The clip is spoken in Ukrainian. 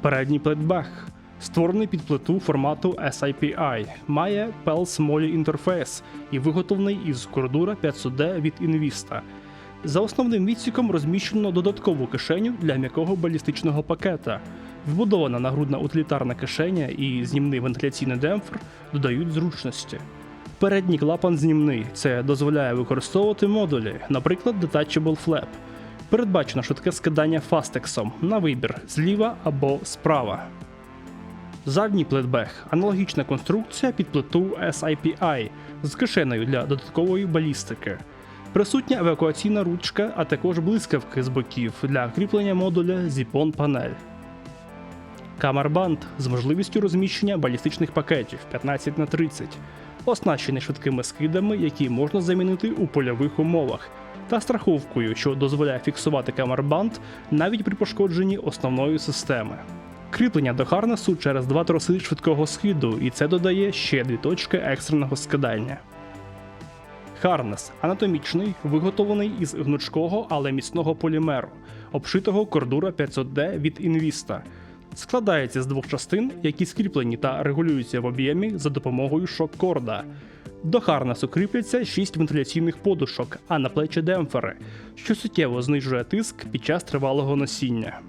Передній плетбех. Створений під плиту формату SIPI, має Pels Moly інтерфейс і виготовлений із кордура 500D від Invista. За основним відсіком розміщено додаткову кишеню для м'якого балістичного пакета. Вбудована нагрудна утилітарна кишеня і знімний вентиляційний демпфер додають зручності. Передній клапан знімний. Це дозволяє використовувати модулі, наприклад, Detachable Flap. Передбачено швидке скидання фастексом на вибір зліва або справа. Задній плетбех аналогічна конструкція під плиту SIPI з кишенею для додаткової балістики. Присутня евакуаційна ручка, а також блискавки з боків для кріплення модуля Zipon панель. Камербанд з можливістю розміщення балістичних пакетів 15 на 30 оснащений швидкими скидами, які можна замінити у польових умовах, та страховкою, що дозволяє фіксувати камербанд навіть при пошкодженні основної системи. Кріплення до харнесу через два троси швидкого скиду, і це додає ще дві точки екстреного скидання. Харнес анатомічний, виготовлений із гнучкого, але міцного полімеру, обшитого кордура 500D від Invista. Складається з двох частин, які скріплені та регулюються в об'ємі за допомогою шок-корда. До харнесу кріпляться 6 вентиляційних подушок, а на плечі демпфери, що суттєво знижує тиск під час тривалого носіння.